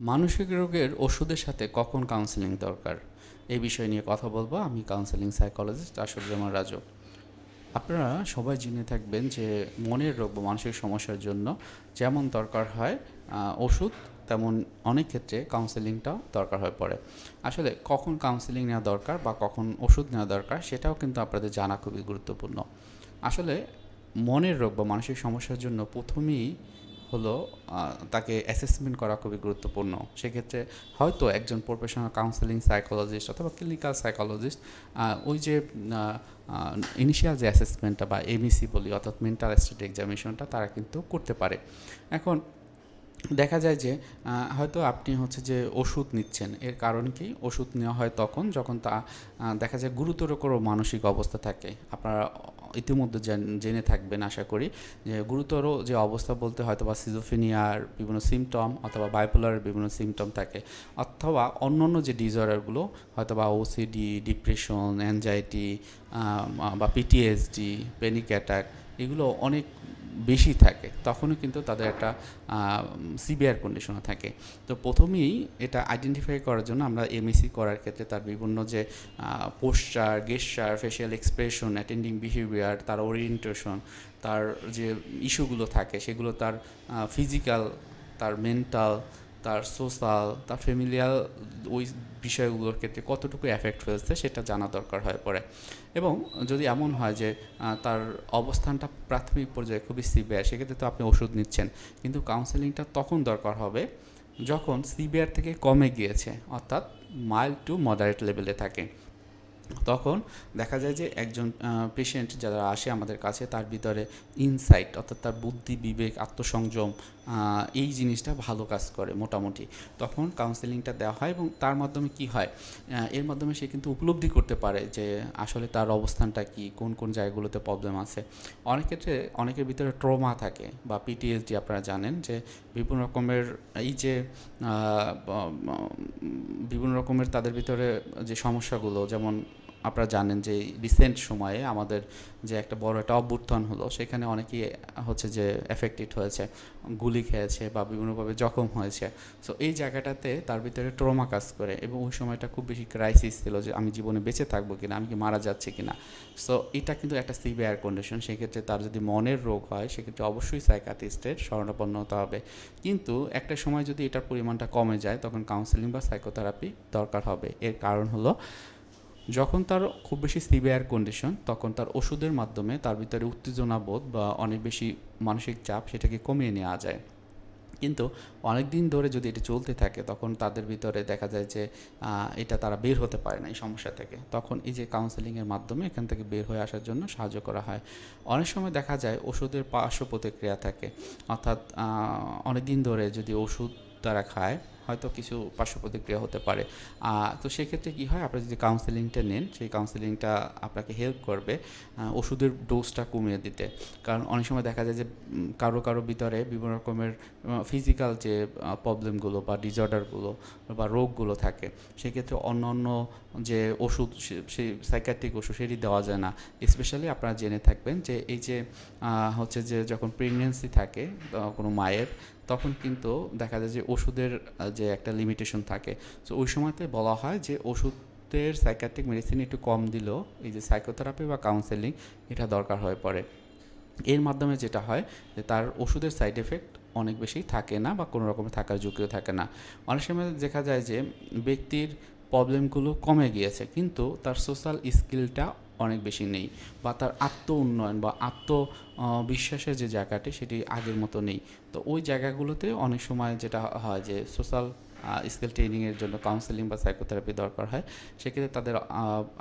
মানসিক রোগের ওষুধের সাথে কখন কাউন্সেলিং দরকার? এই বিষয় নিয়ে কথা বলব। আমি কাউন্সেলিং সাইকোলজিস্ট আশুজ্জামান রাজু। আপনারা সবাই জেনে থাকবেন যে মনের রোগ বা মানসিক সমস্যার জন্য যেমন দরকার হয় ওষুধ, তেমন অনেক ক্ষেত্রে কাউন্সেলিংটাও দরকার হয়ে পড়ে। আসলে কখন কাউন্সেলিং নেওয়া দরকার বা কখন ওষুধ নেওয়া দরকার সেটাও কিন্তু আপনাদের জানা খুবই গুরুত্বপূর্ণ। আসলে মনের রোগ বা মানসিক সমস্যার জন্য প্রথমেই হলো তাকে অ্যাসেসমেন্ট করা খুবই গুরুত্বপূর্ণ। সেক্ষেত্রে হয়তো একজন প্রফেশনাল কাউন্সেলিং সাইকোলজিস্ট অথবা ক্লিনিক্যাল সাইকোলজিস্ট ওই যে ইনিশিয়াল যে অ্যাসেসমেন্টটা বা এমইসি বলি, অর্থাৎ মেন্টাল স্টেট এক্সামিনেশনটা তারা কিন্তু করতে পারে। এখন দেখা যায় যে হয়তো আপনি হচ্ছে যে ওষুধ নিচ্ছেন। এর কারণ কি? ওষুধ নেওয়া হয় তখন যখন তা দেখা যায় গুরুতর কোনো মানসিক অবস্থা থাকে। আপনারা ইতিমধ্যে জেনে থাকবেন আশা করি যে, গুরুতর যে অবস্থা বলতে হয়তো বা সিজোফিনিয়ার বিভিন্ন সিমটম অথবা বাইপোলারের বিভিন্ন সিমটম থাকে। অথবা অন্যান্য যে ডিজঅর্ডারগুলো হয়তো বা ওসিডি ডিপ্রেশন অ্যাংজাইটি বা পিটিএসডি প্যানিক অ্যাটাক এগুলো অনেক বেশি থাকে, তখনও কিন্তু তাদের একটা সিভিয়ার কন্ডিশনে থাকে। তো প্রথমেই এটা আইডেন্টিফাই করার জন্য আমরা এমএসি করার ক্ষেত্রে তার বিভিন্ন যে posture gesture facial expression attending behaviour তার ওরিয়েন্টেশন তার যে ইস্যুগুলো থাকে, সেগুলো তার ফিজিক্যাল তার মেন্টাল তার সোশ্যাল তার ফ্যামিলিয়াল ওই বিষয়গুলোর ক্ষেত্রে কতটুকু এফেক্ট ফেলছে সেটা জানা দরকার হয়ে পড়ে এবং যদি এমন হয় যে তার অবস্থানটা প্রাথমিক পর্যায়ে খুবই সিভিয়ার সেক্ষেত্রে তো আপনি ওষুধ নিচ্ছেন। কিন্তু কাউন্সেলিংটা তখন দরকার হবে যখন সিভিয়ার থেকে কমে গিয়েছে, অর্থাৎ মাইল্ড টু মডারেট লেভেলে থাকে। তখন দেখা যায় যে একজন পেশেন্ট যারা আসে আমাদের কাছে, তার ভিতরে ইনসাইট অর্থাৎ তার বুদ্ধি, বিবেক, আত্মসংযম এই জিনিসটা ভালো কাজ করে মোটামুটি। তখন কাউন্সেলিংটা দেওয়া হয় এবং তার মাধ্যমে কি হয় এর মাধ্যমে সে কিন্তু উপলব্ধি করতে পারে যে আসলে তার অবস্থানটা কি, কোন কোন জায়গাগুলোতে প্রবলেম আছে। অনেক ক্ষেত্রে অনেকের ভিতরে ট্রমা থাকে বা পিটিএসডি আপনারা জানেন যে বিভিন্ন রকমের এই যে বিভিন্ন রকমের তাদের ভিতরে যে সমস্যাগুলো, যেমন আপনারা জানেন যে রিসেন্ট সময়ে আমাদের যে একটা বড় একটা অভ্যুত্থান হলো, সেখানে অনেকেই হচ্ছে যে এফেক্টেড হয়েছে, গুলি খেয়েছে বা বিভিন্নভাবে জখম হয়েছে। সো এই জায়গাটাতে তার ভিতরে ট্রমা কাজ করে এবং ওই সময়টা খুব বেশি ক্রাইসিস ছিল যে আমি জীবনে বেঁচে থাকব কিনা, আমি কি মারা যাচ্ছি কিনা। সো এটা কিন্তু একটা সিভিয়ার কন্ডিশন সেক্ষেত্রে তার যদি মনের রোগ হয়, সেক্ষেত্রে অবশ্যই সাইকাটিস্টের শরণাপন্ন হতে হবে। কিন্তু একটা সময় যদি এটার পরিমাণটা কমে যায়, তখন কাউন্সেলিং বা সাইকোথেরাপি দরকার হবে। এর কারণ হলো যখন তার খুব বেশি সিভিয়ার কন্ডিশন তখন তার ওষুধের মাধ্যমে তার ভিতরে উত্তেজনা বোধ বা অনেক বেশি মানসিক চাপ সেটাকে কমিয়ে নেওয়া যায়। কিন্তু অনেক দিন ধরে যদি এটা চলতে থাকে, তখন তাদের ভিতরে দেখা যায় যে এটা তারা বের হতে পারে না এই সমস্যা থেকে। তখন এই যে কাউন্সেলিংয়ের মাধ্যমে এখান থেকে বের হয়ে আসার জন্য সাহায্য করা হয়। অনেক সময় দেখা যায় ওষুধের পার্শ্ব প্রতিক্রিয়া থাকে। অর্থাৎ অনেক দিন ধরে যদি ওষুধ তারা খায় হয়তো কিছু পার্শ্ব প্রতিক্রিয়া হতে পারে। তো সেক্ষেত্রে কী হয়? আপনি যদি কাউন্সেলিংটা নেন, সেই কাউন্সেলিংটা আপনাকে হেল্প করবে ওষুধের ডোজটা কমিয়ে দিতে। কারণ অনেক সময় দেখা যায় যে কারও কারও ভিতরে বিভিন্ন রকমের ফিজিক্যাল যে প্রবলেমগুলো বা ডিজর্ডারগুলো বা রোগগুলো থাকে, সেক্ষেত্রে অন্য অন্য যে ওষুধ সেই সাইকাট্রিক ওষুধ সেটি দেওয়া যায় না। স্পেশালি আপনারা জেনে থাকবেন যে, এই যে হচ্ছে যে, যখন প্রেগনেন্সি থাকে কোনো মায়ের, তখন কিন্তু দেখা যায় যে, ওষুধের যে একটা লিমিটেশন থাকে। সো ওই সময়তে বলা হয় যে ওষুধের সাইকাট্রিক মেডিসিন একটু কম দিলেও এই যে সাইকোথেরাপি বা কাউন্সেলিং এটা দরকার হয়ে পড়ে। এর মাধ্যমে যেটা হয় যে তার ওষুধের সাইড এফেক্ট অনেক বেশি থাকে না বা কোনো রকমের থাকার ঝুঁকিও থাকে না। অনেক সময় দেখা যায় যে ব্যক্তির প্রবলেমগুলো কমে গিয়েছে, কিন্তু তার সোশ্যাল স্কিলটা অনেক বেশি নেই বা তার আত্ম উন্নয়ন বা আত্ম বিশ্বাসের যে জায়গাটি সেটি আগের মতো নেই। তো ওই জায়গাগুলোতে অনেক সময় যেটা হয় যে সোশ্যাল স্কিল ট্রেনিংয়ের জন্য কাউন্সেলিং বা সাইকোথেরাপি দরকার হয়, সেক্ষেত্রে তাদের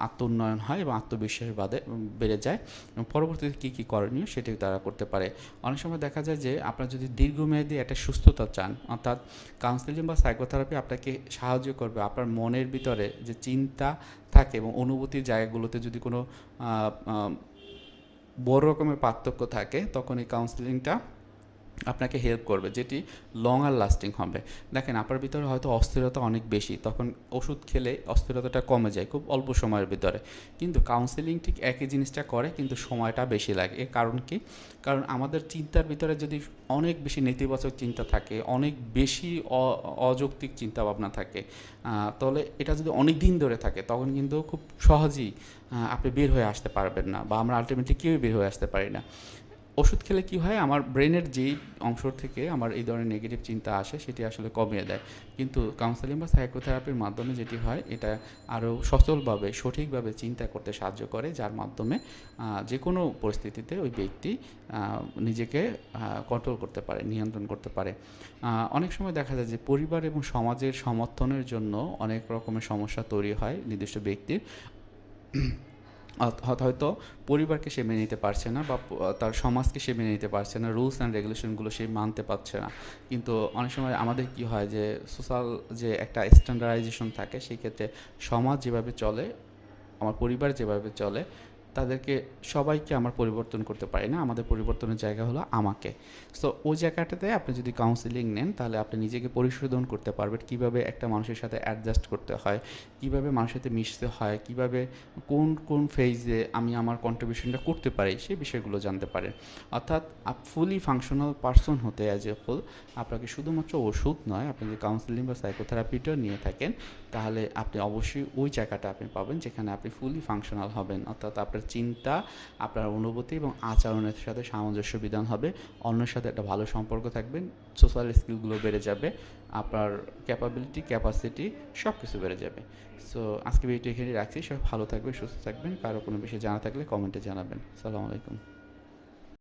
আত্ম উন্নয়ন হয় এবং আত্মবিশ্বাস বাদে বেড়ে যায়। এবং পরবর্তীতে কী কী করণীয় সেটি তারা করতে পারে। অনেক সময় দেখা যায় যে আপনার যদি দীর্ঘমেয়াদী একটা সুস্থতা চান, অর্থাৎ কাউন্সেলিং বা সাইকোথেরাপি আপনাকে সাহায্য করবে আপনার মনের ভিতরে যে চিন্তা থাকে এবং অনুভূতির জায়গাগুলোতে যদি কোনো বড় রকমের পার্থক্য থাকে তখন এই কাউন্সেলিংটা আপনাকে হেল্প করবে, যেটি লং আর লাস্টিং হবে। দেখেন, আপনার ভিতরে হয়তো অস্থিরতা অনেক বেশি, তখন ওষুধ খেলে অস্থিরতাটা কমে যায় খুব অল্প সময়ের ভিতরে। কিন্তু কাউন্সেলিং ঠিক একই জিনিসটা করে, কিন্তু সময়টা বেশি লাগে। এর কারণ কি? কারণ আমাদের চিন্তার ভিতরে যদি অনেক বেশি নেতিবাচক চিন্তা থাকে, অনেক বেশি অযৌক্তিক চিন্তা ভাবনা থাকে তাহলে এটা যদি অনেক দিন ধরে থাকে, তখন কিন্তু খুব সহজেই আপনি বের হয়ে আসতে পারবেন না বা আমরা আলটিমেটলি কেউই বের হয়ে আসতে পারি না। ওষুধ খেলে কি হয়? আমার ব্রেনের যেই অংশ থেকে আমার এই ধরনের নেগেটিভ চিন্তা আসে, সেটি আসলে কমিয়ে দেয়। কিন্তু কাউন্সেলিং বা সাইকোথেরাপির মাধ্যমে যেটি হয়, এটা আরও সচলভাবে, সঠিকভাবে চিন্তা করতে সাহায্য করে, যার মাধ্যমে যে কোনো পরিস্থিতিতে ওই ব্যক্তি নিজেকে কন্ট্রোল করতে পারে, নিয়ন্ত্রণ করতে পারে। অনেক সময় দেখা যায় যে পরিবার এবং সমাজের সমর্থনের জন্য অনেক রকমের সমস্যা তৈরি হয় নির্দিষ্ট ব্যক্তির। হয়তো পরিবারকে সে মেনে নিতে পারছে না বা তার সমাজকে সে মেনে নিতে পারছে না, রুলস অ্যান্ড রেগুলেশনগুলো সে মানতে পারছে না। কিন্তু অনেক সময় আমাদের কি হয় যে, সোশ্যাল যে একটা স্ট্যান্ডার্ডাইজেশন থাকে, সেই ক্ষেত্রে সমাজ যেভাবে চলে, আমার পরিবার যেভাবে চলে তাদেরকে সবাইকে আমার পরিবর্তন করতে পারি না। আমাদের পরিবর্তনের জায়গা হলো আমাকে। সো ওই জায়গাটাতে আপনি যদি কাউন্সিলিং নেন, তাহলে আপনি নিজেকে পরিশোধন করতে পারবেন। কীভাবে একটা মানুষের সাথে অ্যাডজাস্ট করতে হয়, কীভাবে মানুষের সাথে মিশতে হয়, কীভাবে, কোন কোন ফেজে আমি আমার কন্ট্রিবিউশনটা করতে পারি সেই বিষয়গুলো জানতে পারেন। অর্থাৎ ফুলি ফাংশনাল পার্সন হতে অ্যাজ এ হোল আপনাকে শুধুমাত্র ওষুধ নয়, আপনি যদি কাউন্সিলিং বা সাইকোথেরাপিটাও নিয়ে থাকেন, তাহলে আপনি অবশ্যই ওই জায়গাটা আপনি পাবেন, যেখানে আপনি ফুলি ফাংশনাল হবেন। অর্থাৎ, আপনার চিন্তা, আপনার অনুভূতি এবং আচরণের সাথে সামঞ্জস্য বিধান হবে। অন্যের সাথে একটা ভালো সম্পর্ক থাকবেন সোশ্যাল স্কিলগুলো বেড়ে যাবে, আপনার ক্যাপাবিলিটি ক্যাপাসিটি সব কিছু বেড়ে যাবে। সো আজকে ভিডিও এখানে রাখছি। সব ভালো থাকবেন, সুস্থ থাকবেন। কারও কোনো বিষয়ে জানা থাকলে কমেন্টে জানাবেন। সালাম আলাইকুম